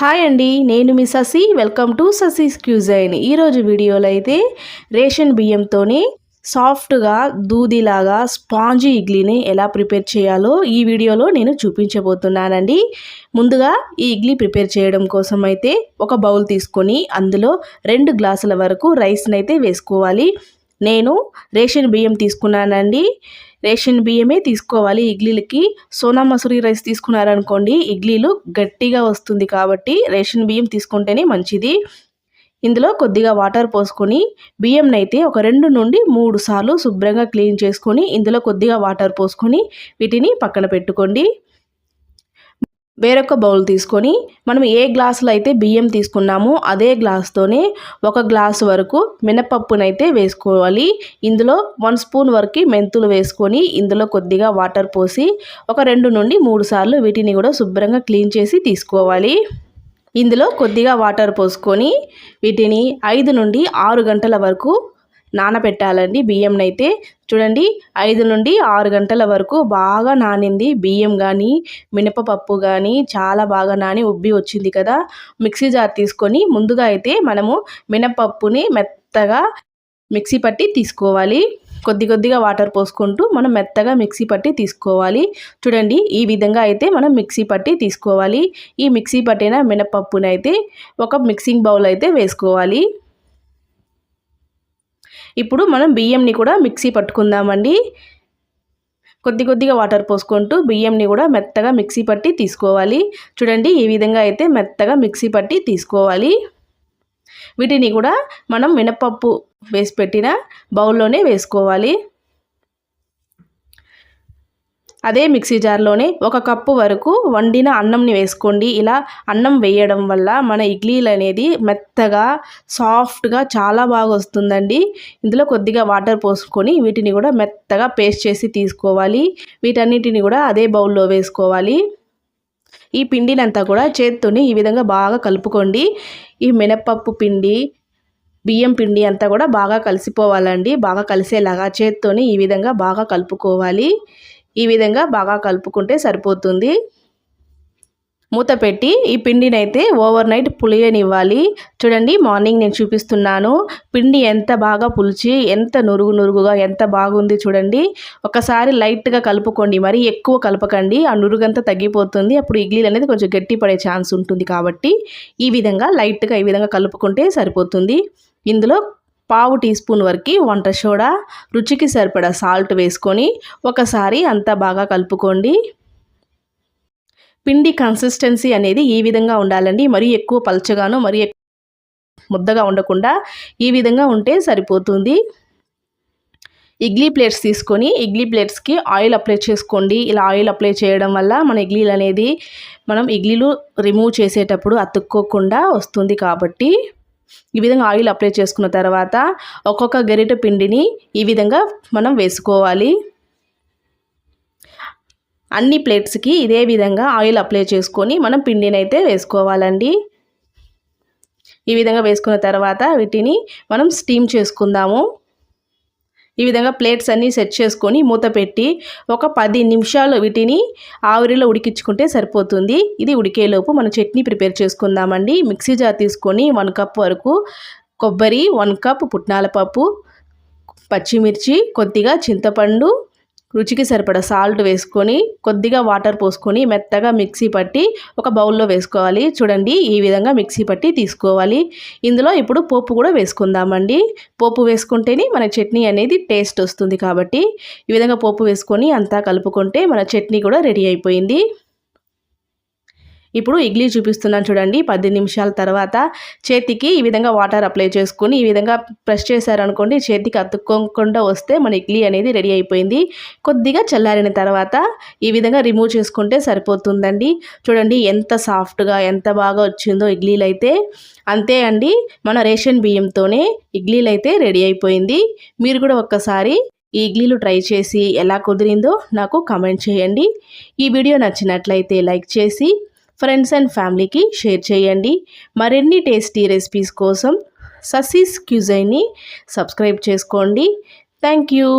Hi అండి నేను మీ Sasi. Welcome to Sasi's cuisine ఈరోజు వీడియోలో అయితే రేషన్ బియ్యంతోని సాఫ్ట్గా దూదిలాగా స్పాంజీ ఇడ్లీని ఎలా ప్రిపేర్ చేయాలో ఈ వీడియోలో నేను చూపించబోతున్నానండి. ముందుగా ఈ ఇడ్లీ ప్రిపేర్ చేయడం కోసం అయితే ఒక బౌల్ తీసుకొని అందులో రెండు గ్లాసుల వరకు రైస్ని అయితే వేసుకోవాలి. నేను రేషన్ బియ్యం తీసుకున్నానండి. రేషన్ బియ్యమే తీసుకోవాలి ఇడ్లీలకి. సోనా మసూరి రైస్ తీసుకున్నారనుకోండి ఇడ్లీలు గట్టిగా వస్తుంది కాబట్టి రేషన్ బియ్యం తీసుకుంటేనే మంచిది. ఇందులో కొద్దిగా వాటర్ పోసుకొని బియ్యంనైతే ఒక రెండు నుండి మూడు సార్లు శుభ్రంగా క్లీన్ చేసుకొని ఇందులో కొద్దిగా వాటర్ పోసుకొని వీటిని పక్కన పెట్టుకోండి. వేరొక బౌల్ తీసుకొని మనం ఏ గ్లాసులో అయితే బియ్యం తీసుకున్నామో అదే గ్లాస్తోనే ఒక గ్లాసు వరకు మినపప్పునైతే వేసుకోవాలి. ఇందులో వన్ స్పూన్ వరకు మెంతులు వేసుకొని ఇందులో కొద్దిగా వాటర్ పోసి ఒక రెండు నుండి మూడు సార్లు వీటిని కూడా శుభ్రంగా క్లీన్ చేసి తీసుకోవాలి. ఇందులో కొద్దిగా వాటర్ పోసుకొని వీటిని ఐదు నుండి ఆరు గంటల వరకు నానబెట్టాలండి బియ్యంనైతే చూడండి ఐదు నుండి ఆరు గంటల వరకు బాగా నానింది బియ్యం కానీ మినపపప్పు కానీ చాలా బాగా నాని ఉబ్బి వచ్చింది కదా. మిక్సీ జార్ తీసుకొని ముందుగా అయితే మనము మినపప్పుని మెత్తగా మిక్సీ పట్టి తీసుకోవాలి. కొద్ది కొద్దిగా వాటర్ పోసుకుంటూ మనం మెత్తగా మిక్సీ పట్టి తీసుకోవాలి. చూడండి ఈ విధంగా అయితే మనం మిక్సీ పట్టి తీసుకోవాలి. ఈ మిక్సీ పట్టిన మినపప్పునైతే ఒక మిక్సింగ్ బౌల్ అయితే వేసుకోవాలి. ఇప్పుడు మనం బియ్యంని కూడా మిక్సీ పట్టుకుందామండి. కొద్ది కొద్దిగా వాటర్ పోసుకుంటూ బియ్యంని కూడా మెత్తగా మిక్సీ పట్టి తీసుకోవాలి. చూడండి ఈ విధంగా అయితే మెత్తగా మిక్సీ పట్టి తీసుకోవాలి. వీటిని కూడా మనం మినపప్పు వేసి పెట్టిన బౌల్లోనే వేసుకోవాలి. అదే మిక్సీ జార్లోనే ఒక కప్పు వరకు వండిన అన్నంని వేసుకోండి. ఇలా అన్నం వేయడం వల్ల మన ఇడ్లీలు అనేది మెత్తగా సాఫ్ట్గా చాలా బాగా వస్తుందండి. ఇందులో కొద్దిగా వాటర్ పోసుకొని వీటిని కూడా మెత్తగా పేస్ట్ చేసి తీసుకోవాలి. వీటన్నిటిని కూడా అదే బౌల్లో వేసుకోవాలి. ఈ పిండినంతా కూడా చేత్తోని ఈ విధంగా బాగా కలుపుకోండి. ఈ మినప్పప్పు పిండి బియ్యం పిండి అంతా కూడా బాగా కలిసిపోవాలండి. బాగా కలిసేలాగా చేత్తోని ఈ విధంగా బాగా కలుపుకోవాలి. ఈ విధంగా బాగా కలుపుకుంటే సరిపోతుంది. మూత పెట్టి ఈ పిండిని అయితే ఓవర్ నైట్ పులియనివ్వాలి. చూడండి మార్నింగ్ నేను చూపిస్తున్నాను. పిండి ఎంత బాగా పులిచి ఎంత నురుగు నురుగుగా ఎంత బాగుంది చూడండి. ఒకసారి లైట్గా కలుపుకోండి మరి ఎక్కువ కలపకండి. ఆ నురుగంతా తగ్గిపోతుంది. అప్పుడు ఇడ్లీలు అనేది కొంచెం గట్టి పడే ఛాన్స్ ఉంటుంది కాబట్టి ఈ విధంగా లైట్గా ఈ విధంగా కలుపుకుంటే సరిపోతుంది. ఇందులో పావు టీ స్పూన్ వరకు వంట సోడా రుచికి సరిపడా సాల్ట్ వేసుకొని ఒకసారి అంతా బాగా కలుపుకోండి. పిండి కన్సిస్టెన్సీ అనేది ఈ విధంగా ఉండాలండి. మరీ ఎక్కువ పలచగాను మరీ ముద్దగా ఉండకుండా ఈ విధంగా ఉంటే సరిపోతుంది. ఇడ్లీ ప్లేట్స్ తీసుకొని ఇడ్లీ ప్లేట్స్కి ఆయిల్ అప్లై చేసుకోండి. ఇలా ఆయిల్ అప్లై చేయడం వల్ల మన ఇడ్లీలు అనేది మనం ఇడ్లీలు రిమూవ్ చేసేటప్పుడు అతుక్కోకుండా వస్తుంది కాబట్టి ఈ విధంగా ఆయిల్ అప్లై చేసుకున్న తర్వాత ఒక్కొక్క గరిట పిండిని ఈ విధంగా మనం వేసుకోవాలి. అన్ని ప్లేట్స్కి ఇదే విధంగా ఆయిల్ అప్లై చేసుకొని మనం పిండిని అయితే వేసుకోవాలండి. ఈ విధంగా వేసుకున్న తర్వాత వీటిని మనం స్టీమ్ చేసుకుందాము. ఈ విధంగా ప్లేట్స్ అన్నీ సెట్ చేసుకొని మూత పెట్టి ఒక పది నిమిషాలు వీటిని ఆవిరిలో ఉడికించుకుంటే సరిపోతుంది. ఇది ఉడికేలోపు మనం చట్నీ ప్రిపేర్ చేసుకుందామండి. మిక్సీ జార్ తీసుకొని వన్ కప్ వరకు కొబ్బరి వన్ కప్ పుట్నాల పప్పు పచ్చిమిర్చి కొద్దిగా చింతపండు రుచికి సరిపడా సాల్ట్ వేసుకొని కొద్దిగా వాటర్ పోసుకొని మెత్తగా మిక్సీ పట్టి ఒక బౌల్లో వేసుకోవాలి. చూడండి ఈ విధంగా మిక్సీ పట్టి తీసుకోవాలి. ఇందులో ఇప్పుడు పోపు కూడా వేసుకుందామండి. పోపు వేసుకుంటేనే మన చట్నీ అనేది టేస్ట్ వస్తుంది కాబట్టి ఈ విధంగా పోపు వేసుకొని అంతా కలుపుకుంటే మన చట్నీ కూడా రెడీ అయిపోయింది. ఇప్పుడు ఇడ్లీ చూపిస్తున్నాను చూడండి. పది నిమిషాల తర్వాత చేతికి ఈ విధంగా వాటర్ అప్లై చేసుకుని ఈ విధంగా ప్రెస్ చేశారనుకోండి చేతికి అతుక్కోకుండా వస్తే మన ఇడ్లీ అనేది రెడీ అయిపోయింది. కొద్దిగా చల్లారిన తర్వాత ఈ విధంగా రిమూవ్ చేసుకుంటే సరిపోతుందండి. చూడండి ఎంత సాఫ్ట్గా ఎంత బాగా వచ్చిందో ఇడ్లీలు అయితే అంతే అండి మన రేషన్ బియ్యంతోనే ఇడ్లీలు అయితే రెడీ అయిపోయింది. మీరు కూడా ఒక్కసారి ఈ ఇడ్లీలు ట్రై చేసి ఎలా కుదిరిందో నాకు కమెంట్ చేయండి. ఈ వీడియో నచ్చినట్లయితే లైక్ చేసి ఫ్రెండ్స్ అండ్ ఫ్యామిలీకి షేర్ చేయండి. మరిన్ని టేస్టీ రెసిపీస్ కోసం ససీస్ క్యూజైని సబ్స్క్రైబ్ చేసుకోండి. Thank you.